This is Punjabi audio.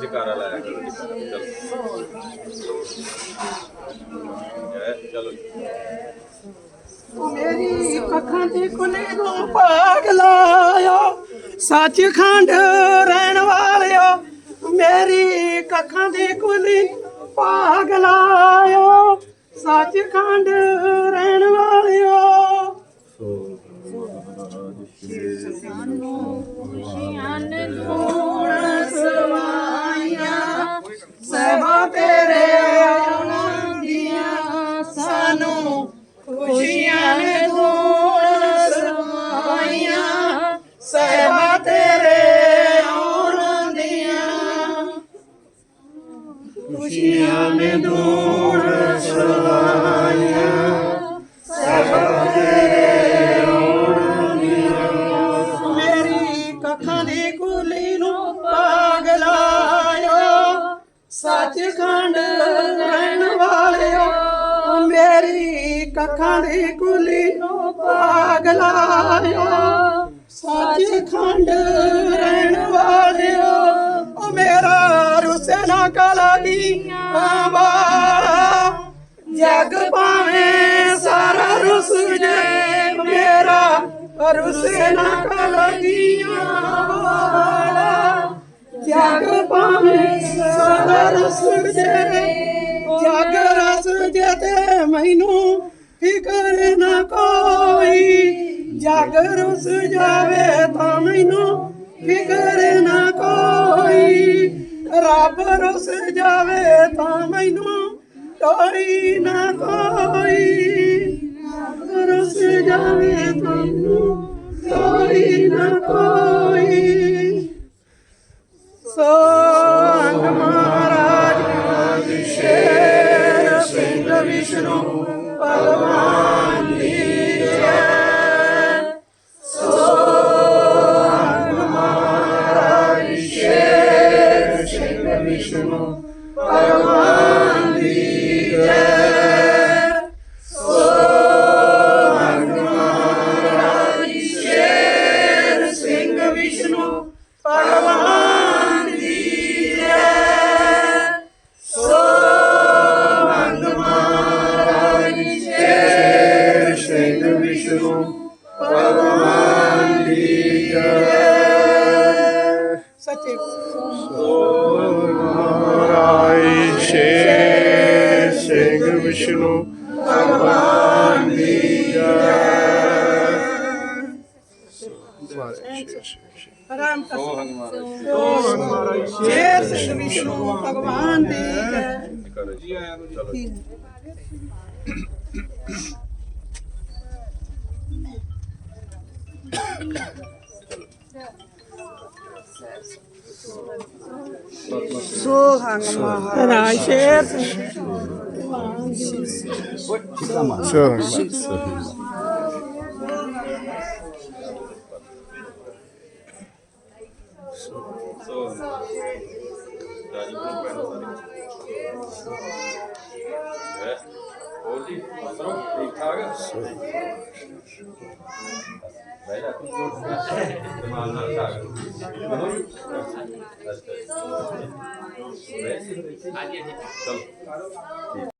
ਜਕਾਰਾ ਲਾਇਆ ਕਰੋ ਚਲੋ ਮੇਰੀ ਅੱਖਾਂ ਦੀ ਕੁਲੀ ਨੂੰ ਭਾਗ ਪਾਗਲਾਇਆ ਸੱਚਖੰਡ ਰਹਿਣ ਵਾਲਿਓ। ਮੇਰੀ ਅੱਖਾਂ ਦੀ ਕੁਲੀ ਪਾਗਲਾਇਆ ਸੱਚਖੰਡ ਰਹਿਣ ਵਾਲਿਓ ਸਭਾ ਤੇਰੇ ਆਉਣ ਦੀਆਂ ਸਾਨੂੰ ਖੁਸ਼ੀਆਂ ਨੇ ਧੂੜ ਸਮਾਈਆਂ ਸਭਾ ਤੇਰੇ ਆਉਣ ਦੀਆਂ ਖੁਸ਼ੀਆਂ ਨੇ ਧੂੜ ਸਮਾਈਆਂ ਸਭਾ ਤੇਰੇ ਸੱਚਖੰਡ ਰਹਿਣ ਵਾਲਿਓ, ਮੇਰੀ ਕੱਖਾਂ ਦੀ ਕੁਲੀ ਨੂੰ ਪਾਗਲਾਇਓ ਸੱਚਖੰਡ ਰਹਿਣ ਵਾਲਿਓ, ਓ ਮੇਰਾ ਰੁਸਨਾ ਕਲਾਦੀ ਆਵਾ ਜਗ ਪਾਵੇਂ ਸਾਰਾ ਰੁਸ ਜੇ, ਮੇਰਾ ਰੁਸਨਾ ਕਲਾਦੀਆਂ ਵਾਲਾ। ਜਗ ਪਾਵੇਂ ਰਸ ਜੇ ਜਗ ਰਸ ਜੇ ਤੇ ਮੈਨੂੰ ਫਿਕਰ ਨਾ ਕੋਈ। ਜਗ ਰਸ ਜਾਵੇ ਤਾਂ ਮੈਨੂੰ ਫਿਕਰ ਨਾ ਕੋਈ। ਰੱਬ ਰਸ ਜਾਵੇ ਤਾਂ ਮੈਨੂੰ ਕੋਈ ਨਾ ਕੋਈ। ਰੱਬ ਰਸ ਜਾਵੇ ਤਾਂ ਮੈਨੂੰ ਸਿੰਘ ਵਿਸ਼ਨੂੰ ਭਗਵਾਨ ਦੀ ਵਿਸ਼ਨੂੰ। ਭਗਵਾਨ ਦੀ ਜੈ। ਰਾਮ ਮਹਾਰਾਜ ਸ਼ੇਰ ਸਿੰਘ ਵਿਸ਼ਨੂੰ ਭਗਵਾਨ ਦੀ ਜੈ। ਜੀ ਆਇਆਂ ਨੂੰ ਚਲੋ ਸੋਹੰਗ ਮਹਾਰਾਜ ਸ਼ੇਰ ਸਿੰਘ। ਸੋ ਸੋ